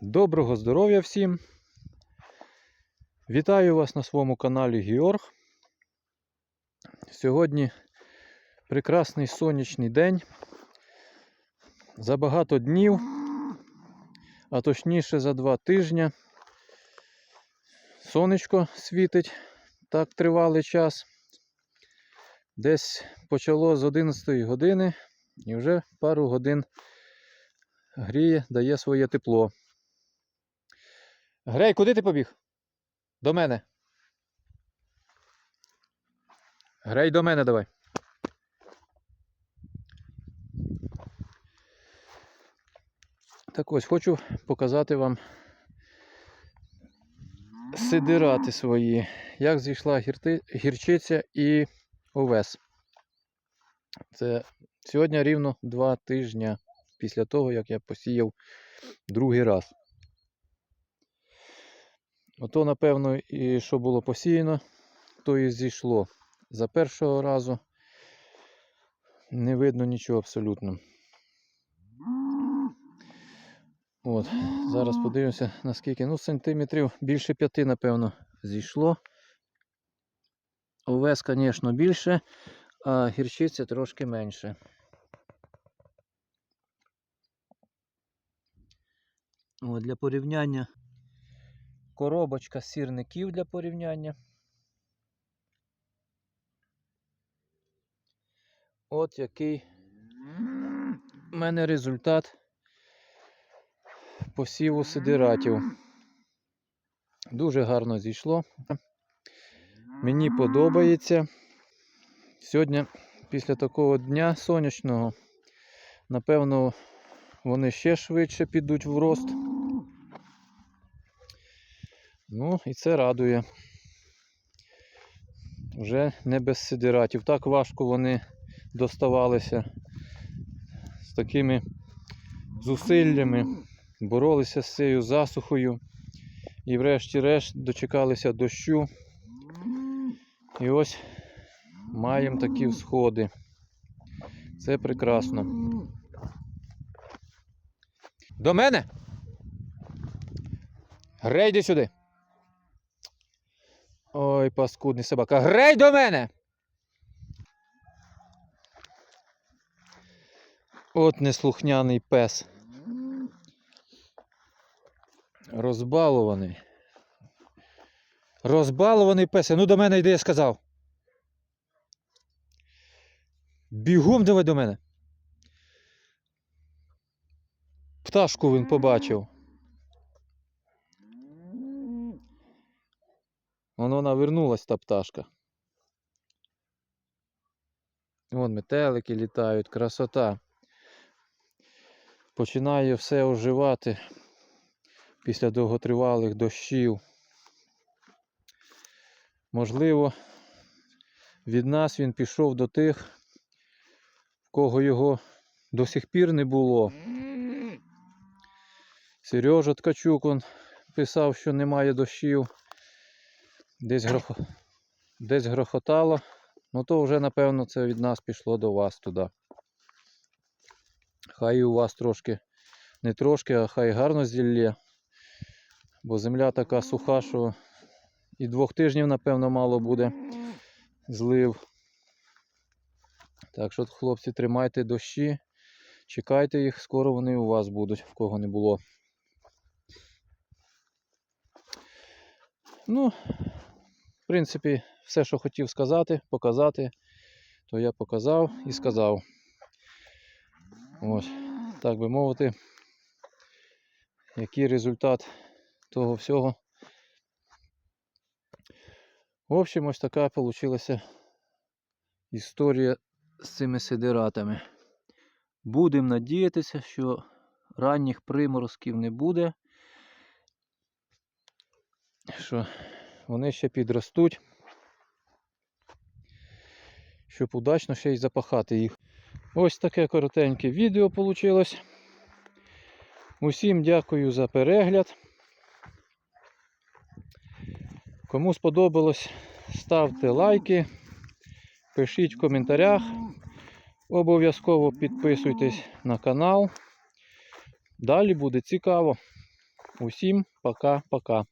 Доброго здоров'я всім! Вітаю вас на своєму каналі Георг. Сьогодні прекрасний сонячний день. За багато днів, а точніше за два тижні. Сонечко світить так тривалий час. Десь почало з 11 години і вже пару годин гріє, дає своє тепло. Грей, куди ти побіг? До мене. Грей до мене давай. Так ось хочу показати вам сидирати свої. Як зійшла гірти, гірчиця і овес. Це сьогодні рівно два тижні після того, як я посіяв другий раз. Ото, напевно, і що було посіяно, то і зійшло. За першого разу не видно нічого абсолютно. От, зараз подивимося, наскільки. Ну, сантиметрів більше п'яти, напевно, зійшло. Овес, звісно, більше, а гірчиця трошки менше. От, для порівняння коробочка сірників для порівняння. От який в мене результат посіву сидиратів. Дуже гарно зійшло. Мені подобається. Сьогодні, після такого дня сонячного, напевно, вони ще швидше підуть в рост. Ну і це радує. Вже не без сидиратів. Так важко вони доставалися з такими зусиллями, боролися з цією засухою. І врешті-решт дочекалися дощу. І ось маємо такі всходи. Це прекрасно. До мене? Грейди сюди. Ой, паскудний собака. Грей до мене! От неслухняний пес. Розбалований. Розбалований пес. Ну до мене йди, я сказав. Бігом давай до мене. Пташку він побачив. Воно вона вернулась, та пташка. Вон метелики літають, красота. Починає все оживати після довготривалих дощів. Можливо, від нас він пішов до тих, в кого його до сих пір не було. Сережа Ткачук он писав, що немає дощів. Десь, грохо... Десь грохотало. Ну то вже, напевно, це від нас пішло до вас туди. Хай у вас трошки, не трошки, а хай гарно зілля. Бо земля така суха, що і двох тижнів, напевно, мало буде злив. Так що, хлопці, тримайте дощі, чекайте їх, скоро вони у вас будуть, в кого не було. Ну, принципі, все, що хотів сказати, показати, то я показав і сказав. Ось, так би мовити, який результат того всього. В общем, ось така вийшла історія з цими сидиратами. Будемо надіятися, що ранніх приморозків не буде. Що вони ще підростуть, щоб удачно ще й запахати їх. Ось таке коротеньке відео вийшло. Усім дякую за перегляд. Кому сподобалось, ставте лайки, пишіть в коментарях. Обов'язково підписуйтесь на канал. Далі буде цікаво. Усім пока-пока.